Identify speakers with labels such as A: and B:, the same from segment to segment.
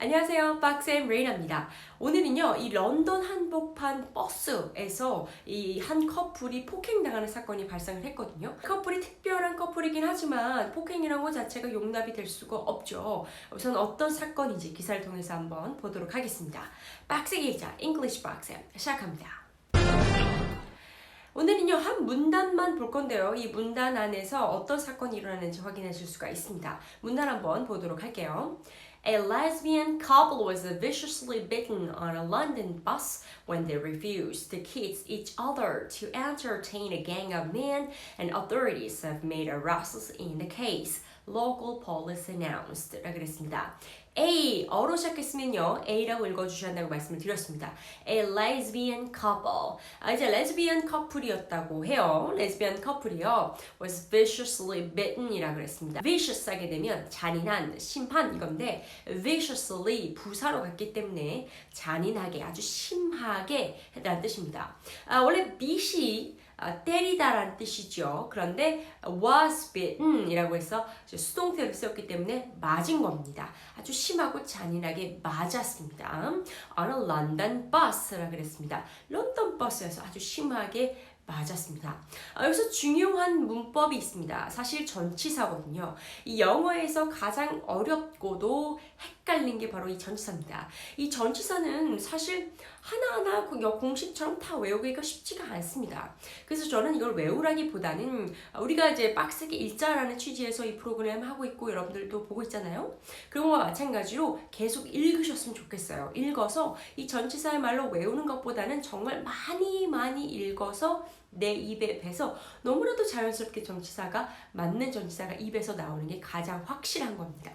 A: 안녕하세요. 박쌤 레이나입니다. 오늘은요, 이 런던 한복판 버스에서 이 한 커플이 폭행당하는 사건이 발생을 했거든요. 커플이 특별한 커플이긴 하지만 폭행이라는 것 자체가 용납이 될 수가 없죠. 우선 어떤 사건인지 기사를 통해서 한번 보도록 하겠습니다. 박스 기자, English 박쌤 시작합니다. 오늘은요 한 문단만 볼 건데요. 이 문단 안에서 어떤 사건이 일어나는지 확인하실 수가 있습니다. 문단 한번 보도록 할게요. A lesbian couple was viciously beaten on a London bus when they refused to kiss each other to entertain a gang of men, and authorities have made arrests in the case. Local police announced. 라고 그랬습니다. A, 어로 시작했으면요. A라고 읽어주셔야 한다고 말씀을 드렸습니다. A lesbian couple. 아, 이제 레즈비언 커플이었다고 해요. 레즈비언 커플이요. was viciously bitten 이라고 그랬습니다. vicious 하게 되면 잔인한, 심한 이건데 viciously 부사로 갔기 때문에 잔인하게, 아주 심하게 라는 뜻입니다. 아, 원래 beat이 아, 때리다라는 뜻이죠. 그런데 was bitten 이라고 해서 수동태를 썼기 때문에 맞은 겁니다. 아주 심하고 잔인하게 맞았습니다. On a London bus라고 그랬습니다. 런던 버스에서 아주 심하게 맞았습니다. 아, 여기서 중요한 문법이 있습니다. 사실 전치사거든요. 이 영어에서 가장 어렵고도 헷갈린 게 바로 이 전치사입니다. 이 전치사는 사실 하나하나 그 공식처럼 다 외우기가 쉽지가 않습니다. 그래서 저는 이걸 외우라기보다는 우리가 이제 빡세게 읽자라는 취지에서 이 프로그램 하고 있고 여러분들도 보고 있잖아요. 그런 거와 마찬가지로 계속 읽으셨으면 좋겠어요. 읽어서 이 전치사의 말로 외우는 것보다는 정말 많이 많이 읽어서 내 입에 배서 너무나도 자연스럽게 전치사가 맞는 전치사가 입에서 나오는 게 가장 확실한 겁니다.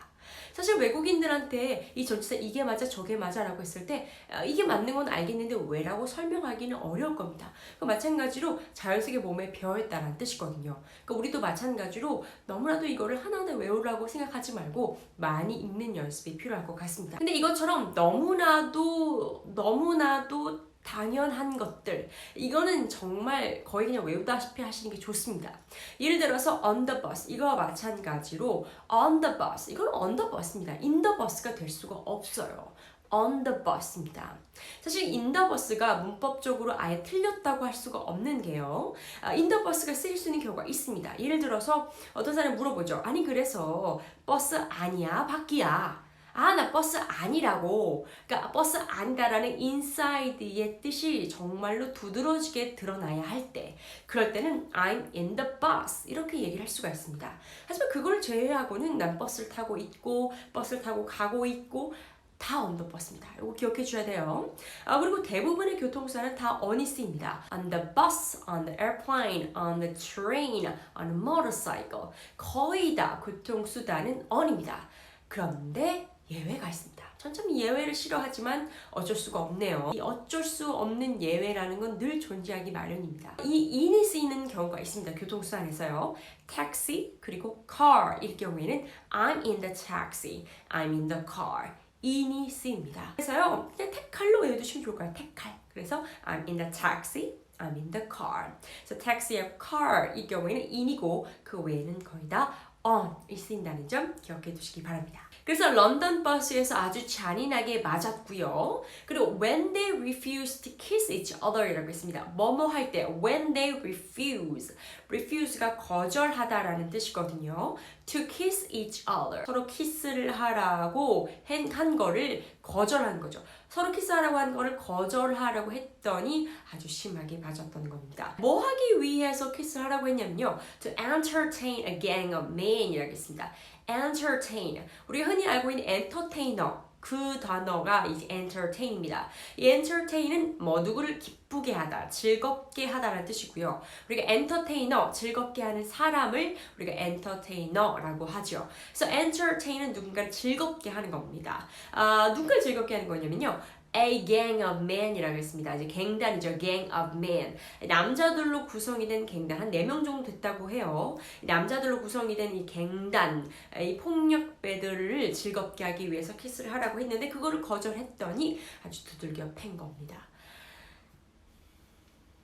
A: 사실 외국인들한테 이 전치사 이게 맞아 저게 맞아라고 했을 때 아, 이게 맞는 건 알겠는데 왜라고 설명하기는 어려울 겁니다. 그 마찬가지로 자연스럽게 몸에 배어있다라는 뜻이거든요. 그러니까 우리도 마찬가지로 너무나도 이거를 하나하나 외우라고 생각하지 말고 많이 읽는 연습이 필요할 것 같습니다. 근데 이것처럼 너무나도 너무나도 당연한 것들 이거는 정말 거의 그냥 외우다시피 하시는 게 좋습니다. 예를 들어서 on the bus 이거와 마찬가지로 on the bus 이건 on the bus입니다. in the bus가 될 수가 없어요. on the bus입니다. 사실 in the bus가 문법적으로 아예 틀렸다고 할 수가 없는 게요. 아, in the bus가 쓰일 수 있는 경우가 있습니다. 예를 들어서 어떤 사람이 물어보죠. 아니 그래서 버스 아니야 밖이야. 아, 나 버스 아니라고. 그러니까 버스 아니다라는 inside의 뜻이 정말로 두드러지게 드러나야 할 때. 그럴 때는 I'm in the bus. 이렇게 얘기를 할 수가 있습니다. 하지만 그걸 제외하고는 난 버스를 타고 있고, 버스를 타고 가고 있고, 다 the bus입니다. 이거 기억해 주셔야 돼요. 아, 그리고 대부분의 교통수단은 다 on이 쓰입니다. on the bus, on the airplane, on the train, on a motorcycle. 거의 다 교통수단은 on입니다. 그런데 예외가 있습니다. 전참 예외를 싫어하지만 어쩔 수가 없네요. 이 어쩔 수 없는 예외라는 건 늘 존재하기 마련입니다. 이 in이 쓰이는 경우가 있습니다. 교통수단에서요. taxi 그리고 car 일 경우에는 I'm in the taxi, I'm in the car. in이 쓰입니다. 그래서요, 그냥 택칼로 외워두시면 좋을 거예요. 택칼. 그래서 I'm in the taxi, I'm in the car. 그래서 taxi와 car 이 경우에는 in이고 그 외에는 거의 다 on이 쓰인다는 점 기억해 두시기 바랍니다. 그래서 런던 버스에서 아주 잔인하게 맞았고요. 그리고 when they refuse to kiss each other 이라고 했습니다. 뭐뭐 할 때 when they refuse refuse가 거절하다라는 뜻이거든요. to kiss each other 서로 키스를 하라고 한, 한 거를 거절한 거죠. 서로 키스하라고 한 거를 거절하라고 했더니 아주 심하게 맞았던 겁니다. 뭐 하기 위해서 키스를 하라고 했냐면요. to entertain a gang of men 이라고 했습니다. entertain. 우리가 흔히 알고 있는 entertainer. 그 단어가 이제 entertain입니다. 이 entertain은 뭐 누구를 기쁘게 하다, 즐겁게 하다라는 뜻이고요. 우리가 entertainer, 즐겁게 하는 사람을 우리가 entertainer라고 하죠. 그래서 entertain은 누군가를 즐겁게 하는 겁니다. 아, 누군가를 즐겁게 하는 거냐면요. A gang of men이라고 했습니다. 이제 갱단이죠. gang of men. 남자들로 구성이 된 갱단 한 4명 정도 됐다고 해요. 남자들로 구성이 된 이 갱단, 이 폭력배들을 즐겁게 하기 위해서 키스를 하라고 했는데 그거를 거절했더니 아주 두들겨 팬 겁니다.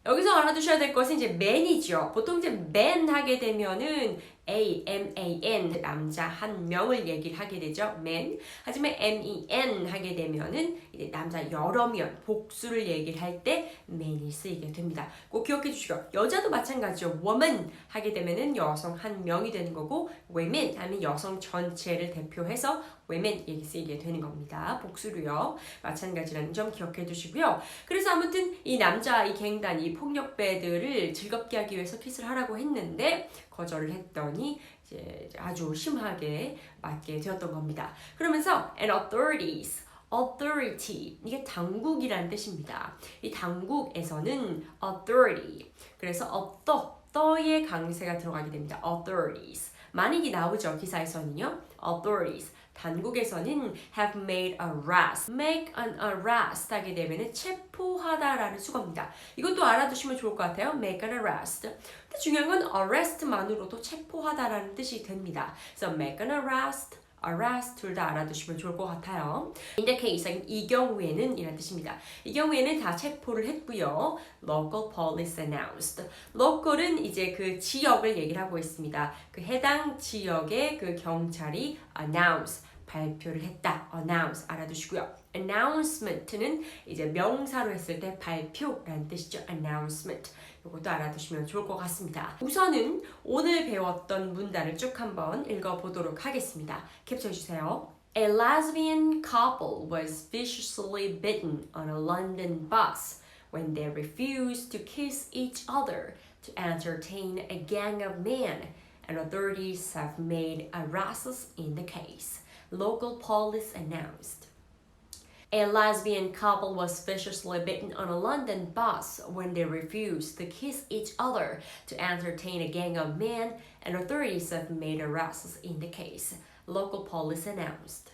A: 여기서 알아두셔야 될 것은 이제 man이죠. 보통 이제 man 하게 되면은 A, M, A, N 남자 한 명을 얘기를 하게 되죠. man. 하지만 M, E, N 하게 되면은 이제 남자 여러 명 복수를 얘기를 할 때 man이 쓰이게 됩니다. 꼭 기억해 주시고 여자도 마찬가지죠. woman 하게 되면은 여성 한 명이 되는 거고 women 하면 여성 전체를 대표해서 women 얘기 쓰이게 되는 겁니다. 복수로요. 마찬가지라는 점 기억해 두시고요. 그래서 아무튼 이 남자 이 갱단 이 폭력배들을 즐겁게 하기 위해서 키스를 하라고 했는데 거절을 했더니 이제 아주 심하게 맞게 되었던 겁니다. 그러면서 and authorities authority 이게 당국이라는 뜻입니다. 이 당국에서는 authority 그래서 어떠 떠의 강세가 들어가게 됩니다. authorities 만약이 나오죠 기사에서는요 authorities 단국에서는 have made arrest, make an arrest 하게 되면은 체포하다라는 수거입니다. 이것도 알아두시면 좋을 것 같아요. make an arrest. 근데 중요한 건 arrest만으로도 체포하다라는 뜻이 됩니다. 그래서 make an arrest, arrest 둘 다 알아두시면 좋을 것 같아요. In the case, 이 경우에는 이란 뜻입니다. 이 경우에는 다 체포를 했고요. Local police announced. Local은 이제 그 지역을 얘기를 하고 있습니다. 그 해당 지역의 그 경찰이 announce 발표를 했다. announce 알아두시고요. announcement는 이제 명사로 했을 때 발표라는 뜻이죠. announcement. 이것도 알아두시면 좋을 것 같습니다. 우선은 오늘 배웠던 문단을 쭉 한번 읽어보도록 하겠습니다. 캡처해 주세요. A lesbian couple was viciously bitten on a London bus when they refused to kiss each other to entertain a gang of men, and authorities have made arrests in the case. Local police announced. A lesbian couple was viciously bitten on a London bus when they refused to kiss each other to entertain a gang of men, and authorities have made arrests in the case. Local police announced.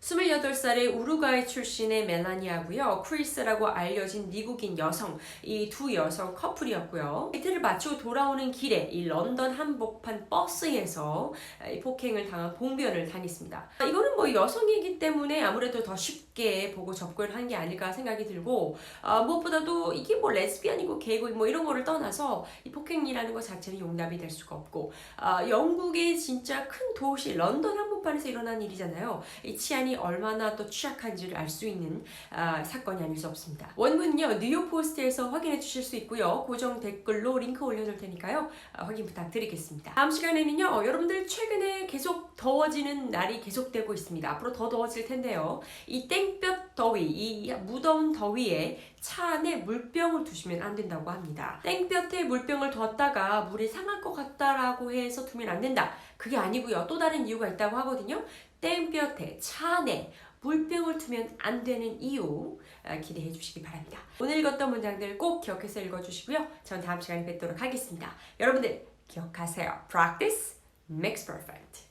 A: 28살의 우루과이 출신의 멜라니아고요. 크리스라고 알려진 미국인 여성, 이 두 여성 커플이었고요. 이틀을 마치고 돌아오는 길에 이 런던 한복판 버스에서 이 폭행을 당한 봉변을 당했습니다. 이거는 뭐 여성이기 때문에 아무래도 더 쉽게 보고 접근을 한 게 아닐까 생각이 들고 아, 무엇보다도 이게 뭐 레즈비언이고 게이고 뭐 이런 거를 떠나서 이 폭행이라는 것 자체는 용납이 될 수가 없고 아, 영국의 진짜 큰 도시 런던 한복판 에서 일어난 일이잖아요. 이 치안이 얼마나 또 취약한지를 알 수 있는 아, 사건이 아닐 수 없습니다. 원문은요 뉴욕 포스트에서 확인해 주실 수 있고요. 고정 댓글로 링크 올려놓을 테니까요 아, 확인 부탁드리겠습니다. 다음 시간에는요 여러분들 최근에 계속 더워지는 날이 계속되고 있습니다. 앞으로 더 더워질 텐데요. 이 땡볕 더위, 이 무더운 더위에 차 안에 물병을 두시면 안 된다고 합니다. 땡볕에 물병을 뒀다가 물이 상할 것 같다라고 해서 두면 안 된다. 그게 아니고요. 또 다른 이유가 있다고 하거든요. 땡볕에 차 안에 물병을 두면 안 되는 이유 아, 기대해 주시기 바랍니다. 오늘 읽었던 문장들 꼭 기억해서 읽어주시고요. 전 다음 시간에 뵙도록 하겠습니다. 여러분들 기억하세요. Practice makes perfect.